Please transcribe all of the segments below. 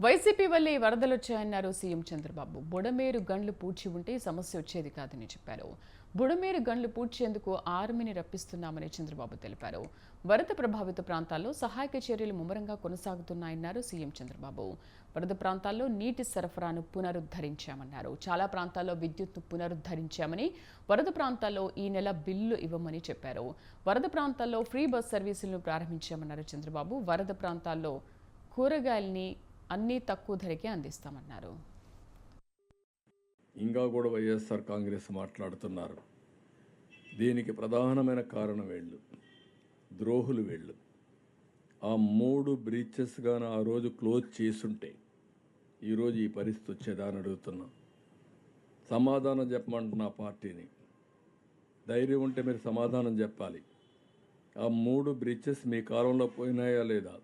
YCP వల్లే వరదలు వరదలొచ్చాయన్నారు సీఎం చంద్రబాబు. బుడమేరు గండ్లు పూడ్చి ఉంటే సమస్య వచ్చేది కాదని చెప్పారు. బుడమేరు గండ్లు పూడ్చేందుకు ఆర్మీని రప్పిస్తున్నామని చంద్రబాబు తెలిపారు. వరద ప్రభావిత ప్రాంతాల్లో సహాయక చర్యలు ముమ్మరంగా కొనసాగుతున్నాయన్నారు సీఎం చంద్రబాబు. వరద ప్రాంతాల్లో నీటి సరఫరాను పునరుద్ధరించామన్నారు. చాలా ప్రాంతాల్లో విద్యుత్ను పునరుద్ధరించామని వరద ప్రాంతాల్లో ఈ నెల బిల్లు ఇవ్వమని చెప్పారు. వరద ప్రాంతాల్లో ఫ్రీ బస్ సర్వీసులను ప్రారంభించామన్నారు చంద్రబాబు. వరద ప్రాంతాల్లో కూరగాయల్ని అన్నీ తక్కువ ధరకే అందిస్తామన్నారు. ఇంకా కూడా వైఎస్ఆర్ కాంగ్రెస్ మాట్లాడుతున్నారు. దీనికి ప్రధానమైన కారణం వీళ్ళు ద్రోహులు వీళ్ళు. ఆ మూడు బ్రీచెస్ కానీ ఆ రోజు క్లోజ్ చేసుంటే ఈరోజు ఈ పరిస్థితి వచ్చేదా అని అడుగుతున్నా. సమాధానం చెప్పమంటున్నా పార్టీని. ధైర్యం ఉంటే మీరు సమాధానం చెప్పాలి. ఆ మూడు బ్రిడ్జెస్ మీ కాలంలో పోయినాయా లేదా?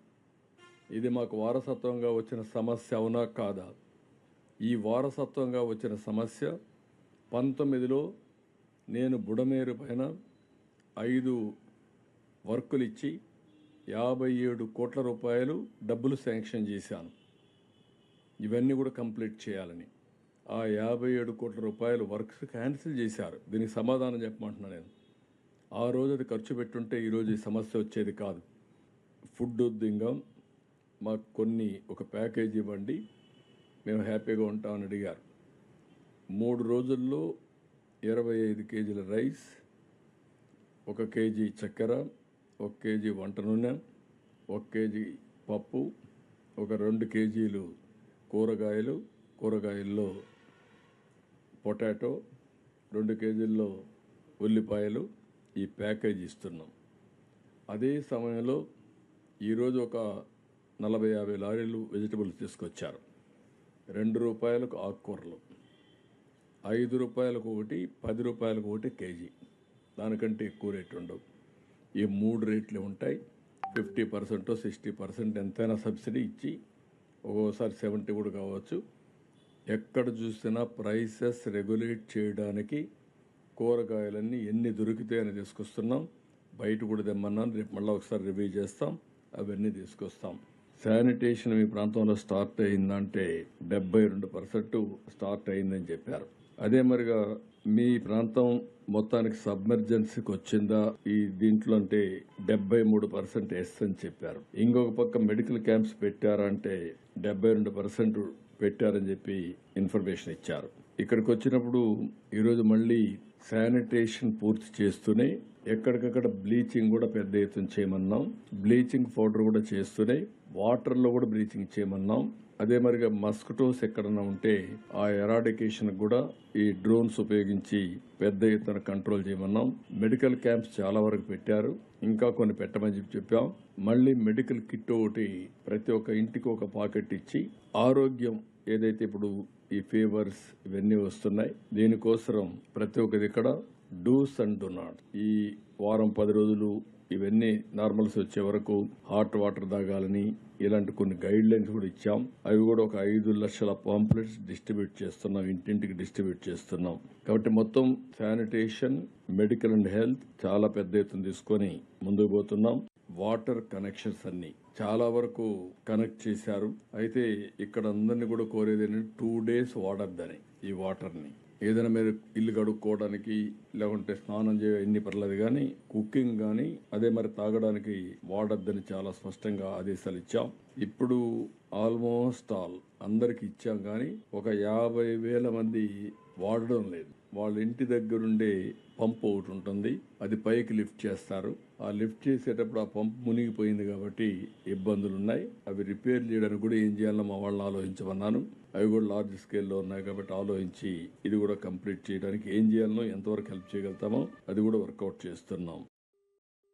ఇది మాకు వారసత్వంగా వచ్చిన సమస్య అవునా కాదా? ఈ వారసత్వంగా వచ్చిన సమస్య పంతొమ్మిదిలో నేను బుడమేరు పైన ఐదు వర్కులు ఇచ్చి యాభై ఏడు కోట్ల రూపాయలు డబ్బులు శాంక్షన్ చేశాను. ఇవన్నీ కూడా కంప్లీట్ చేయాలని. ఆ యాభై ఏడు కోట్ల రూపాయలు వర్క్స్ క్యాన్సిల్ చేశారు. దీనికి సమాధానం చెప్పమంటున్నా నేను. ఆ రోజు అది ఖర్చు పెట్టుంటే ఈరోజు ఈ సమస్య వచ్చేది కాదు. ఫుడ్ ఉద్దింగం మాకు కొన్ని ఒక ప్యాకేజ్ ఇవ్వండి. మేము హ్యాపీగా ఉంటామని అడిగారు. మూడు రోజుల్లో ఇరవై ఐదు కేజీల రైస్ ఒక కేజీ చక్కెర ఒక కేజీ వంట నూనె ఒక కేజీ పప్పు ఒక రెండు కేజీలు కూరగాయలు కూరగాయల్లో పొటాటో రెండు కేజీల్లో ఉల్లిపాయలు ఈ ప్యాకేజ్ ఇస్తున్నాం. అదే సమయంలో ఈరోజు ఒక నలభై యాభై లారీలు వెజిటబుల్స్ తీసుకొచ్చారు. రెండు రూపాయలకు ఆకుకూరలు ఐదు రూపాయలకు ఒకటి పది రూపాయలకు ఒకటి కేజీ. దానికంటే ఎక్కువ రేటు ఉండవు. ఈ మూడు రేట్లు ఉంటాయి. ఫిఫ్టీ పర్సెంట్ సిక్స్టీ పర్సెంట్ ఎంతైనా సబ్సిడీ ఇచ్చి ఒక్కోసారి సెవెంటీ కూడా కావచ్చు. ఎక్కడ చూసినా ప్రైసెస్ రెగ్యులేట్ చేయడానికి కూరగాయలన్నీ ఎన్ని దొరికితాయని తీసుకొస్తున్నాం. బయట కూడా తెమ్మన్నాను. రేపు మళ్ళీ ఒకసారి రివ్యూ చేస్తాం. అవన్నీ తీసుకొస్తాం. శానిటేషన్ మీ ప్రాంతంలో స్టార్ట్ అయిందంటే డెబ్బై రెండు పర్సెంట్ స్టార్ట్ అయిందని చెప్పారు. అదే మరిగా మీ ప్రాంతం మొత్తానికి సబ్మెర్జెన్సీకి వచ్చిందా? ఈ దీంట్లో అంటే డెబ్బై మూడు పర్సెంట్ ఎస్ అని చెప్పారు. ఇంకొక పక్క మెడికల్ క్యాంప్స్ పెట్టారంటే డెబ్బై రెండు పర్సెంట్ పెట్టారని చెప్పి ఇన్ఫర్మేషన్ ఇచ్చారు. ఇక్కడికి వచ్చినప్పుడు ఈరోజు మళ్ళీ శానిటేషన్ పూర్తి చేస్తూనే ఎక్కడికక్కడ బ్లీచింగ్ కూడా పెద్ద ఎత్తున చేయమన్నాం. బ్లీచింగ్ పౌడర్ కూడా చేస్తున్నాయి వాటర్లో కూడా బ్లీచింగ్ చేయమన్నాం. అదే మరిగా మస్కిటోస్ ఎక్కడన్నా ఉంటే ఆ ఎరాడికేషన్ కూడా ఈ డ్రోన్స్ ఉపయోగించి పెద్ద ఎత్తున కంట్రోల్ చేయమన్నాం. మెడికల్ క్యాంప్స్ చాలా వరకు పెట్టారు. ఇంకా కొన్ని పెట్టమని చెప్పి చెప్పాం. మళ్ళీ మెడికల్ కిట్ ఒకటి ప్రతి ఒక్క ఇంటికి ఒక పాకెట్ ఇచ్చి ఆరోగ్యం ఏదైతే ఇప్పుడు ఈ ఫీవర్స్ ఇవన్నీ వస్తున్నాయి దీనికోసం ప్రతి ఒక్కది ఇక్కడ డూస్ అండ్ డు నాట్. ఈ వారం పది రోజులు ఇవన్నీ నార్మల్స్ వచ్చే వరకు హాట్ వాటర్ తాగాలని ఇలాంటి కొన్ని గైడ్ లైన్స్ కూడా ఇచ్చాం. అవి కూడా ఒక ఐదు లక్షల పాంప్లెట్స్ డిస్ట్రిబ్యూట్ చేస్తున్నాం. ఇంటింటికి డిస్ట్రిబ్యూట్ చేస్తున్నాం. కాబట్టి మొత్తం శానిటేషన్ మెడికల్ అండ్ హెల్త్ చాలా పెద్ద ఎత్తున తీసుకొని ముందుకు పోతున్నాం. వాటర్ కనెక్షన్స్ అన్ని చాలా వరకు కనెక్ట్ చేశారు. అయితే ఇక్కడ అందరినీ కూడా కోరేది ఏంటంటే టూ డేస్ వాడద్దని ఈ వాటర్ని. ఏదైనా మీరు ఇల్లు కడుక్కోవడానికి లేకుంటే స్నానం చేయ ఎన్ని పర్లేదు కానీ కుకింగ్ కానీ అదే మరి తాగడానికి వాడద్దని చాలా స్పష్టంగా ఆదేశాలు ఇచ్చాం. ఇప్పుడు ఆల్మోస్ట్ ఆల్ అందరికి ఇచ్చాం కానీ ఒక యాభై వేల మంది వాడడం లేదు. వాళ్ళ ఇంటి దగ్గరుండే పంప్ ఒకటి ఉంటుంది. అది పైకి లిఫ్ట్ చేస్తారు. ఆ లిఫ్ట్ చేసేటప్పుడు ఆ పంప్ మునిగిపోయింది కాబట్టి ఇబ్బందులు ఉన్నాయి అవి రిపేర్ చేయడానికి కూడా ఏం చేయాలో మా వాళ్ళని ఆలోచించమన్నాను. అవి కూడా లార్జ్ స్కేల్లో ఉన్నాయి కాబట్టి ఆలోచించి ఇది కూడా కంప్లీట్ చేయడానికి ఏం చేయాలనో ఎంతవరకు హెల్ప్ చేయగలుగుతామో అది కూడా వర్కౌట్ చేస్తున్నాం.